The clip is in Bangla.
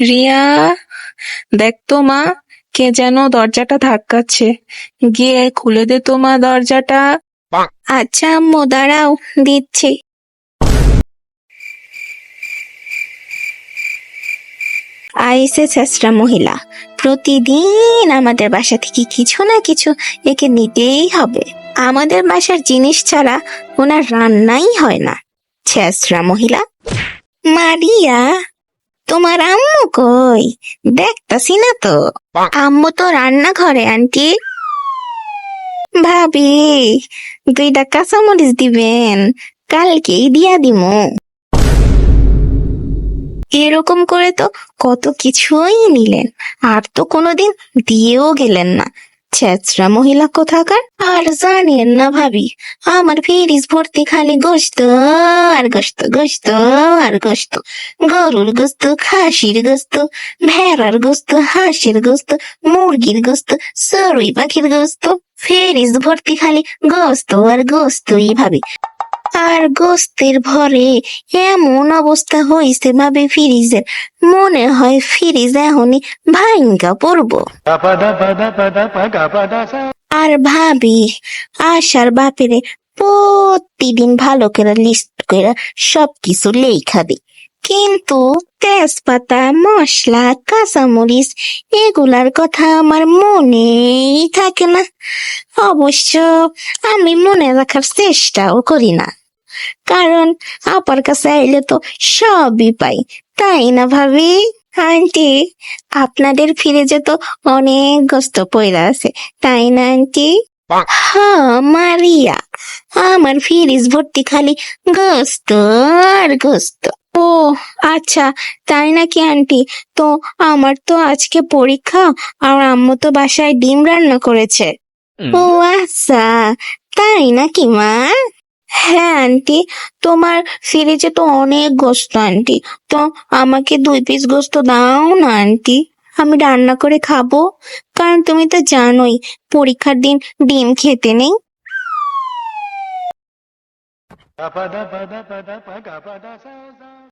রিয়া দেখ তো মা কে যেন দরজাটা ধাক্কাচ্ছে। গিয়ে খুলে দে তো মা দরজাটা। আচ্ছা আম্মু দাঁড়াও দিচ্ছি। আইসে ছেসরা মহিলা প্রতিদিন আমাদের বাসা থেকে কিছু না কিছু একে নিতেই হবে। আমাদের বাসার জিনিস ছাড়া ওনার রান্নাই হয় না। ছেসরা মহিলা। মারিয়া তোমার আম্মু কই? দেখতাছি না তো। আম্মু তো রান্নাঘরে আন্টি। ভাবি দুইটা কাঁচামরিচ দিবেন। কালকেই দিয়া দিমু। এরকম করে তো কত কিছুই নিলেন। আর তো কোনোদিন দিয়েও গেলেন না। ছেচরা মহিলা কোথাকার? আর জানেন না ভাবি, আমার ফিরিস ভর্তি খালি গোস্ত, আর গোস্ত গোস্ত, আর গোস্ত। গরুর গোস্ত, খাসির গোস্ত, ভেড়ার গোস্ত, হাঁসের গোস্ত, মুরগির গোস্ত সরুই পাখির গোস্ত। ফেরিস ভর্তি খালি গোস্ত আর গোস্ত ভাবি। আর গোস্তের ভরে এমন অবস্থা হয়েছে, ভাবে ফ্রিজের। মনে হয় ফ্রিজ এখনই ভাঙ্গা পড়ব। আর ভাবি, আশার বাপেরে প্রতিদিন ভালো করে লিস্ট করে সবকিছু লেখা দিই কিন্তু তেজপাতা, মশলা, কাঁচামরিচ এগুলার কথা আমার মনেই থাকে না। অবশ্য আমি মনে রাখার চেষ্টাও করি না। কারণ আপার কাছে আইলে তো সবই পাই, তাই না ভাবি? আন্টি, আপনাদের ফ্রিজে তো অনেক গোস্ত পয়লা আছে, তাই না আন্টি? হ্যাঁ মারিয়া, আমার ফ্রিজ ভর্তি খালি গোস্ত আর গোস্ত। আচ্ছা তাই নাকি আন্টি? তো আমার তো আজকে পরীক্ষা আর আম্মু তো বাসায় ডিম রান্না করেছে। ও আচ্ছা তাই নাকি মা? হ্যাঁ আন্টি তোমার ফ্রিজে তো অনেক গোস্ত আন্টি। তো আমাকে দুই পিস গোস্ত দাও না আন্টি আমি রান্না করে খাব। কারণ তুমি তো জানোই পরীক্ষার দিন ডিম খেতে নেই।